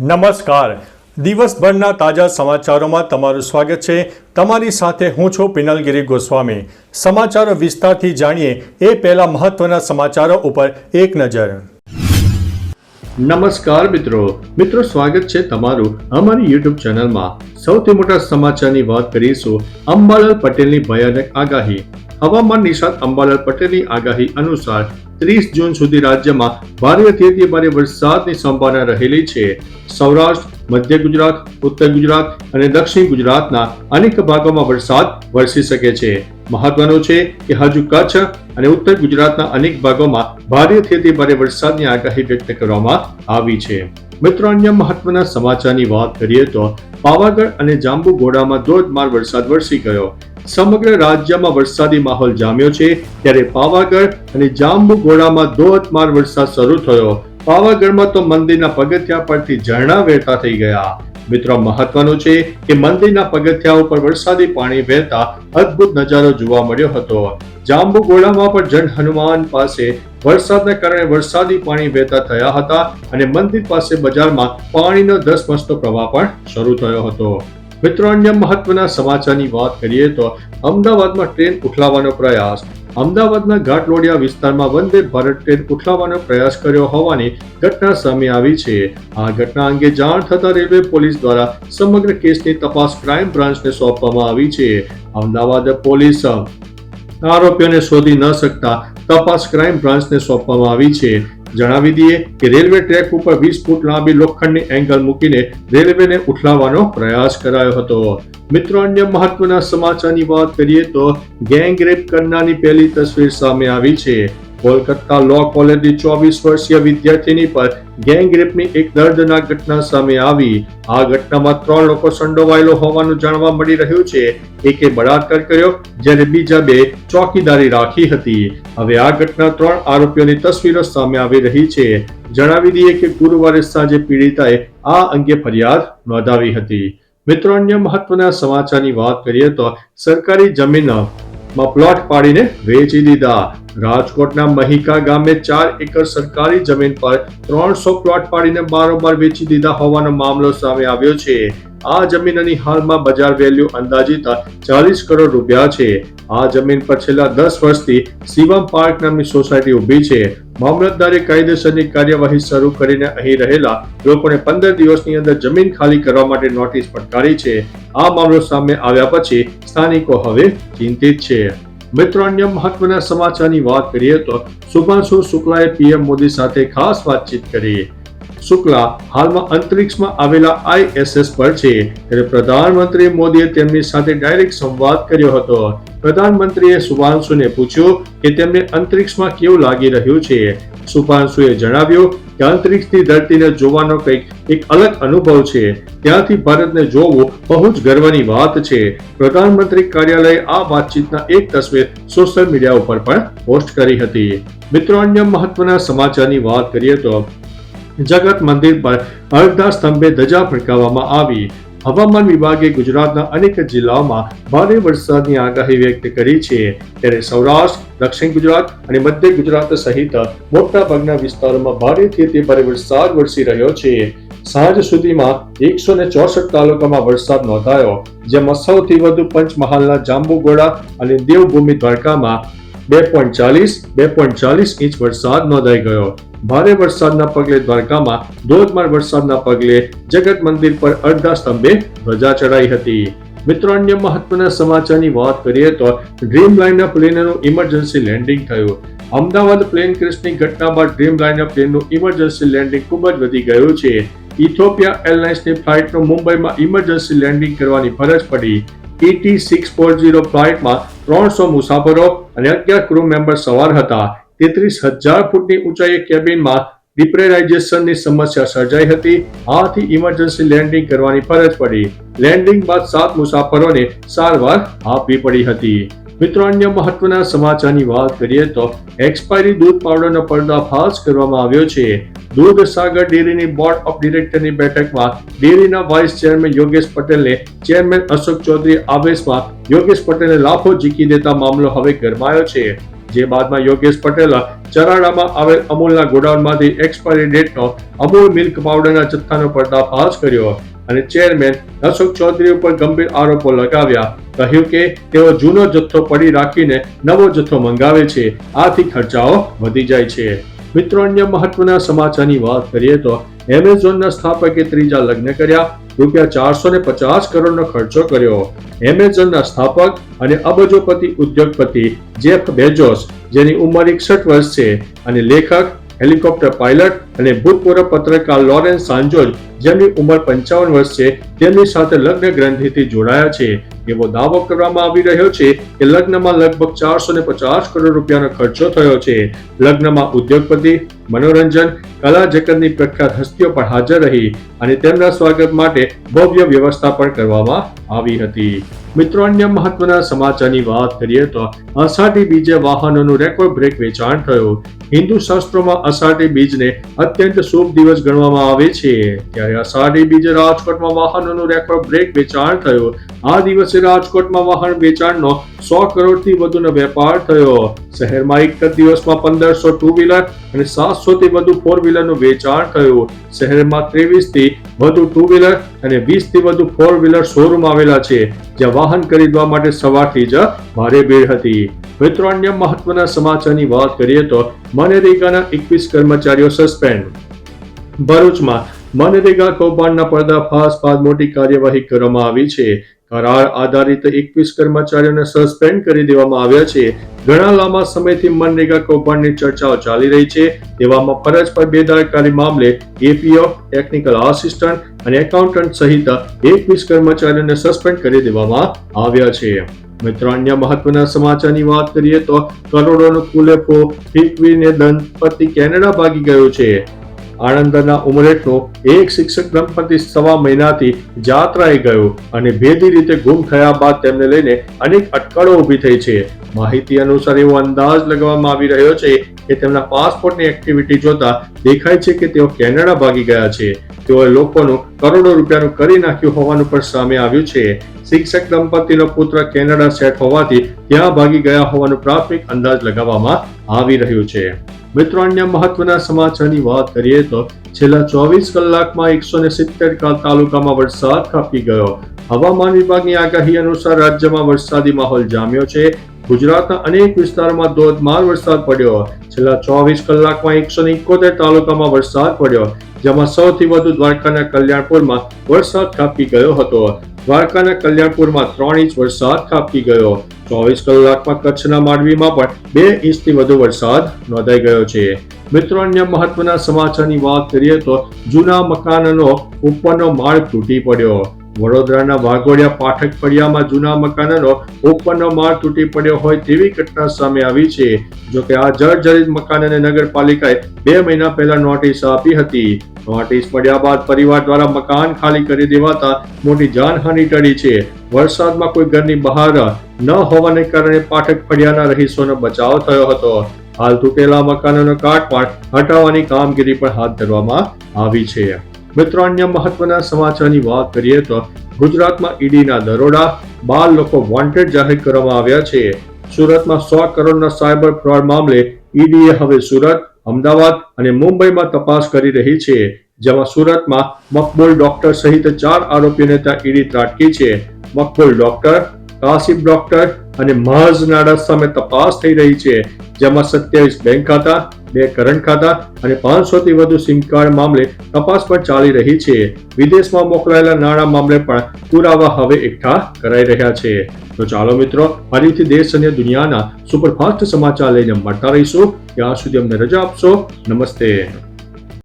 નમસ્કાર. દિવસભરના તાજા સમાચારોમાં તમારું સ્વાગત છે. તમારી સાથે હું છું પિનલગીરી ગોસ્વામી. સમાચારો વિસ્તારથી જાણીએ એ પહેલા મહત્વના સમાચારો ઉપર એક નજર. નમસ્કાર મિત્રો. મિત્રો, સ્વાગત છે તમારું અમારી યુટ્યુબ ચેનલમાં. સૌથી મોટા સમાચારની વાત કરીશું. અંબાલાલ પટેલની ભયાનક આગાહી. હવામાન નિષ્ણાત અંબાલાલ પટેલની આગાહી અનુસાર ત્રીસ જૂન સુધી રાજ્યમાં ભારેથી અતિ ભારે વરસાદની સંભાવના રહેલી છે. સૌરાષ્ટ્ર, મધ્ય ગુજરાત, ઉત્તર ગુજરાત અને દક્ષિણ ગુજરાતના અનેક ભાગોમાં વરસાદ વરસી શકે છે. મહત્વનું છે કે હજુ કચ્છ અને ઉત્તર ગુજરાતના અનેક ભાગોમાં ભારેથી અતિ ભારે વરસાદની આગાહી વ્યક્ત કરવામાં આવી છે. મિત્રો, અન્ય મહત્વના સમાચારની વાત કરીએ તો પાવાગઢ અને જાંબુઘોડામાં ધોધમાર વરસાદ વરસી ગયો. સમગ્ર રાજ્યમાં વરસાદી માહોલ જામ્યો છે. ત્યારે પાવાગઢ અને જાંબુઘોડામાં ધોધમાર વરસાદ શરૂ થયો. પાવાગઢમાં તો મંદિરના પગથિયા પરથી ઝરણા વહેતા થઈ ગયા. મિત્રો, મહત્વનું છે કે મંદિરના પગથિયા ઉપર વરસાદી પાણી વહેતા અદ્ભુત નજારો જોવા મળ્યો હતો. જાંબુઘોડામાં પણ જન હનુમાન પાસે વરસાદના કારણે વરસાદી પાણી વહેતા થયા હતા અને મંદિર પાસે બજારમાં પાણીનો ધસમસતો પ્રવાહ પણ શરૂ થયો હતો. મિત્રો, અન્ય મહત્વના સમાચારની વાત કરીએ તો અમદાવાદમાં ટ્રેન ઉઠલાવવાનો પ્રયાસ. અમદાવાદના ઘાટલોડિયા વિસ્તારમાં વંદે ભારત ટ્રેન ઉઠલાવવાનો પ્રયાસ કર્યો હોવાની ઘટના સામે આવી છે. આ ઘટના અંગે જાણ થતા રેલવે પોલીસ દ્વારા સમગ્ર કેસની તપાસ ક્રાઇમ બ્રાન્ચને સોંપવામાં આવી છે. અમદાવાદ પોલીસ આરોપીઓને શોધી ન શકતા તપાસ ક્રાઇમ બ્રાન્ચને સોંપવામાં આવી છે. જણાવી દઈએ કે રેલવે ટ્રેક ઉપર વીસ ફૂટ લાંબી લોખંડની એંગલ મૂકીને રેલવેને ઉઠલાવવાનો પ્રયાસ કરાયો હતો. મિત્રો, અન્ય મહત્વના સમાચારની વાત કરીએ તો ગેંગ રેપ કરનારની પહેલી તસવીર સામે આવી છે. કોલકાતા લો કોલેજની ચોવીસ વર્ષીય વિદ્યાર્થીની પર ગેંગ રેપની એક દર્દનાક ઘટના સામે આવી. આ ઘટનામાં ત્રણ લોકો સંડોવાયેલો હોવાનું જાણવા મળી રહ્યું છે. એકે બળાત્કાર કર્યો, જ્યારે બીજા બે ચોકીદારી રાખી હતી. હવે આ ઘટના ત્રણ આરોપીઓની તસવીરો સામે આવી રહી છે. જણાવી દઈએ કે ગુરુવારે સાંજે પીડિતાએ આ અંગે ફરિયાદ નોંધાવી હતી. મિત્રો, અન્ય મહત્વના સમાચારની વાત કરીએ તો સરકારી જમીન માં પ્લોટ પાડીને વેચી દીધા. રાજકોટના મહિકા ગામે ચાર એકર સરકારી જમીન પર ત્રણસો પ્લોટ પાડીને બારોબાર વેચી દીધા હોવાનો મામલો સામે આવ્યો છે. આ જમીનની હાલમાં બજાર વેલ્યુ અંદાજિત ચાલીસ કરોડ રૂપિયા છે. આ જમીન પર છેલ્લા દસ વર્ષથી શિવમ પાર્ક નામની સોસાયટી ઊભી છે. મામલતદારે કાયદેસરની કાર્યવાહી શરૂ કરીને અહીં રહેલા લોકોને પંદર દિવસની અંદર જમીન ખાલી કરવા માટે નોટિસ ફટકારી છે. આ મામલો સામે આવ્યા પછી સ્થાનિકો હવે ચિંતિત છે. મિત્રો, અન્ય મહત્વના સમાચારની વાત કરીએ તો શુભાંશુ શુક્લાએ પીએમ મોદી સાથે ખાસ વાતચીત કરી. શુક્લા હાલમાં અંતરિક્ષમાં આવેલા આઈએસએસ પર છે. ત્યારે પ્રધાનમંત્રી મોદીએ તેમની સાથે ડાયરેક્ટ સંવાદ કર્યો હતો. પ્રધાનમંત્રીએ સુભાંશુને પૂછ્યું કે તેમને અંતરિક્ષમાં કેવું લાગી રહ્યું છે. સુભાંશુએ જણાવ્યું કે અંતરિક્ષની ધરતીને જોવાનો કંઈક, એક અલગ અનુભવ છે. ત્યાંથી ભારતને જોવું બહુ જ ગર્વની વાત છે. પ્રધાનમંત્રી કાર્યાલયે આ વાતચીતના એક તસવીર સોશિયલ મીડિયા ઉપર પણ પોસ્ટ કરી હતી. મિત્રો, અન્ય મહત્વના સમાચારની વાત કરીએ તો જગત મંદિર પર અડધા સ્તંભે ધજા ફરકાવવામાં આવી. હવામાન વિભાગે ગુજરાતના અનેક જિલ્લાઓમાં ભારે વરસાદની આગાહી વ્યક્ત કરી છે. ત્યારે સૌરાષ્ટ્ર, દક્ષિણ ગુજરાત અને મધ્ય ગુજરાત સહિત મોટા ભાગના વિસ્તારોમાં ભારેથી અતિ ભારે વરસાદ વરસી રહ્યો છે. સાંજ સુધીમાં એકસો ને ચોસઠ તાલુકામાં વરસાદ નોંધાયો, જેમાં સૌથી વધુ પંચમહાલના જાંબુગોડા અને દેવભૂમિ દ્વારકામાં બે પોઈન્ટ ચાલીસ, બે પોઈન્ટ ચાલીસ ઇંચ વરસાદ નોંધાઈ ગયો. ભારે વરસાદના પગલે દ્વારકામાં ધોધમાર વરસાદના પગલે જગત મંદિર પર અડધા સ્તંભે ધ્વજા ચડાઈ હતી. મિત્રો, અન્ય મહત્વના સમાચારની વાત કરીએ તો ડ્રીમ લાઇનર પ્લેનનું ઇમરજન્સી લેન્ડિંગ થયું. અમદાવાદ પ્લેન ક્રેશની ઘટના બાદ ડ્રીમ લાઇનર પ્લેનનું ઇમરજન્સી લેન્ડિંગ ખૂબ જ વધી ગયું છે. ઇથોપિયા એરલાઇન્સની ફ્લાઇટનું મુંબઈમાં ઇમરજન્સી લેન્ડિંગ કરવાની ફરજ પડી. ઈટી સિક્સ ફોર ઝીરો ફ્લાઇટમાં ત્રણસો મુસાફરો અને અગિયાર ક્રૂ મેમ્બર સવાર હતા. તેત્રીસ હજાર ફૂટની ઊંચાઈએ કેબિનમાં ડિપ્રેરાઇઝેશનની સમસ્યા સર્જાઈ હતી. આથી ઇમરજન્સી લેન્ડિંગ કરવાની ફરજ પડી. લેન્ડિંગ બાદ સાત મુસાફરોને સારવાર આપવી પડી હતી. મિત્રો, અન્ય મહત્વના સમાચારની વાત કરીએ તો એક્સપાયરી દૂધ પાવડરનો પર્દાફાશ કરવામાં આવ્યો છે. દૂધ સાગર ડેરીની બોર્ડ ઓફ ડિરેક્ટરની બેઠકમાં ડેરીના વાઇસ ચેરમેન યોગેશ પટેલને ચેરમેન અશોક ચૌધરી આવેશમાં યોગેશ પટેલને લાફો જીકી દેતા મામલો હવે ગરમાયો છે. જે બાદમાં યોગેશ પટેલ ચરાડામાં આવેલ અમૂલના ગોડાઉનમાંથી એક્સપાયરી ડેટનો અમૂલ મિલ્ક પાવડરના જથ્થાનો પર્દાફાશ કર્યો અને ચેરમેન અશોક ચૌધરી ઉપર ગંભીર આરોપો લગાવ્યા. કહ્યું કે તેઓ જૂનો જથ્થો પડી રાખીને નવો જથ્થો મંગાવે છે. આથી ખર્ચાઓ વધી જાય છે. મિત્રો, અન્ય મહત્વના સમાચારની વાત કરીએ તો એમેઝોનના સ્થાપકે ત્રીજા લગ્ન કર્યા. રૂપિયા ચારસો ને પચાસ કરોડનો ખર્ચો કર્યો. એમેઝોનના સ્થાપક અને અબજોપતિ ઉદ્યોગપતિ જેફ બેજોસ જેની ઉંમર એકસઠ વર્ષ છે, અને લેખક, હેલિકોપ્ટર પાયલટ અને ભૂતપૂર્વ પત્રકાર લોરેન્સ સાંજોજ જેમની ઉંમર પંચાવન વર્ષ છે, તેમની સાથે લગ્ન ગ્રંથિથી જોડાયા છે. એવો દાવો કરવામાં આવી રહ્યો છે કે લગ્નમાં લગભગ ચારસો ને પચાસ કરોડ રૂપિયાનો ખર્ચો થયો છે. લગ્નમાં ઉદ્યોગપતિ મનોરંજન, કલા જગતની પ્રખ્યાત હસ્તીઓ પણ હાજર રહી અને તેમના સ્વાગત માટે ભવ્ય વ્યવસ્થા પણ કરવામાં આવી હતી. મિત્રો, અન્ય મહત્વના સમાચારની વાત કરીએ તો અષાઢી બીજે વાહનોનું રેકોર્ડ બ્રેક વેચાણ થયું. હિન્દુ શાસ્ત્રોમાં અષાઢી બીજને અત્યંત શુભ દિવસ ગણવામાં આવે છે. ત્યારે અષાઢી બીજે રાજકોટમાં વાહનોનું રેકોર્ડ બ્રેક વેચાણ થયું. આ દિવસે રાજકોટમાં વાહન વેચાણનો સો કરોડથી વધુનો વેપાર થયો. શહેરમાં એક જ દિવસમાં પંદરસો ટુ વ્હીલર અને સાતસોથી વધુ ફોર વ્હીલરનું વેચાણ થયું. શહેરમાં ત્રેવીસથી વધુ ટુ વ્હીલર અને વીસથી વધુ ફોર વ્હીલર શોરૂમ આવેલા છે. જ્યાં વાહન ખરીદવા માટે સવારથી જ ભારે ભીડ હતી. મિત્રો અન્ય મહત્વના સમાચારની વાત કરીએ તો મનરેગાના એકવીસ કર્મચારીઓ સસ્પેન્ડ. ભરૂચમાં મનરેગા કૌભાંડના પર્દાફાશ બાદ મોટી કાર્યવાહી કરવામાં આવી છે. કરાર આધારિત એકવીસ કર્મચારીઓને સસ્પેન્ડ કરી દેવામાં આવ્યા છે. ઘણા લાંબા સમયથી મનરેગા કૌભાંડની ચર્ચાઓ ચાલી રહી છે. તેવામાં ફરજ પર બેદરકારી મામલે એપીઓ, ટેકનિકલ આસિસ્ટન્ટ અને એકાઉન્ટન્ટ સહિત એકવીસ કર્મચારીઓને સસ્પેન્ડ કરી દેવામાં આવ્યા છે. મિત્રો અન્ય મહત્વના સમાચારની વાત કરીએ તો કરોડોનો કુલેફો ઠીકવીને દંપતિ કેનેડા ભાગી ગયો છે. આણંદના ઉમરેઠનો એક શિક્ષક દંપતિ સવા મહિનાથી જાત્રાએ ગયો અને ભેદી રીતે ગુમ થયા બાદ તેમને લઈને અનેક અટકળો ઊભી થઈ છે. માહિતી અનુસાર એવો અંદાજ લગાવવામાં આવી રહ્યો છે કે તેમના પાસપોર્ટની એક્ટિવિટી જોતા દેખાય છે કે તેઓ કેનેડા ભાગી ગયા છે. તેઓએ લોકોનું કરોડો રૂપિયાનું કરી નાખ્યું હોવાનું પણ સામે આવ્યું છે. શિક્ષક દંપતીનો પુત્ર કેનેડા સેટ હોવાથી ત્યાં ભાગી ગયા હોવાનું પ્રાથમિક અંદાજ લગાવવામાં આવી રહ્યું છે. મિત્રો, અન્ય મહત્વના સમાચારની વાત કરીએ તો છેલ્લા ચોવીસ કલાકમાં એકસો ને સિત્તેર તાલુકામાં વરસાદ ખાબકી ગયો. હવામાન વિભાગની આગાહી અનુસાર રાજ્યમાં વરસાદી માહોલ જામ્યો છે. ગુજરાતના અનેક વિસ્તારોમાં ધોધમાર વરસાદ પડ્યો. છેલ્લા ચોવીસ કલાકમાં એકસો ને એકોતેર તાલુકામાં વરસાદ પડ્યો, જેમાં સૌથી વધુ દ્વારકાના કલ્યાણપુરમાં વરસાદ ખાબકી ગયો હતો. દ્વારકાના કલ્યાણપુરમાં ત્રણ ઇંચ વરસાદ ખાબકી ગયો. ચોવીસ કલાકમાં કચ્છના માંડવીમાં પણ બે ઇંચથી વધુ વરસાદ નોંધાઈ ગયો છે. મિત્રો, અન્ય મહત્વના સમાચારની વાત કરીએ તો જૂના મકાનનો, ઉપરનો માળ તૂટી પડ્યો. વડોદરાના વાઘોડિયા પાઠક ફળિયામાં જૂના મકાનનો ઉપરનો માળ તૂટી પડ્યો હોય તેવી ઘટના સામે આવી છે. જો કે આ જર્જરિત મકાનને નગરપાલિકાએ બે મહિના પહેલા નોટિસ આપી હતી. નોટિસ મળ્યા બાદ પરિવાર દ્વારા મકાન ખાલી કરી દેવાતા મોટી જાનહાનિ ટળી છે. વરસાદમાં કોઈ ઘરની બહાર ન હોવાને કારણે પાઠક ફળિયાના રહીશોનો બચાવ થયો હતો. હાલ તૂટેલા મકાનોનો કાટમાળ હટાવવાની કામગીરી પણ હાથ ધરવામાં આવી છે. મિત્રો, અન્ય મહત્વના સમાચારની વાત કરીએ તો ગુજરાતમાં ઈડીના દરોડા, બાર લોકો વોન્ટેડ જાહેર કરવામાં આવ્યા છે. સુરતમાં સો કરોડના સાયબર ફ્રોડ મામલે ઈડીએ હવે સુરત, અમદાવાદ અને મુંબઈમાં તપાસ કરી રહી છે, જેમાં સુરતમાં મકબૂલ ડોક્ટર સહિત ચાર આરોપીઓને ત્યાં ઈડી ત્રાટકી છે. મકબૂલ ડોક્ટર કાસિફ ડોક્ટર અને મહજ નાડા સામે તપાસ થઈ રહી છે. જેમાં સત્યાવીસ બેંક ખાતા, બે કરંટ ખાતા અને પાંચસો થી વધુ સિમ કાર્ડ મામલે તપાસ પણ ચાલી રહી છે. વિદેશમાં મોકલાયેલા નાણાં મામલે પણ પુરાવા હવે એકઠા કરાઈ રહ્યા છે. તો ચાલો મિત્રો, ફરીથી દેશ અને દુનિયાના સુપરફાસ્ટ સમાચાર લઈને મળતા રહીશું. ત્યાં સુધી અમને રજા આપશો. નમસ્તે.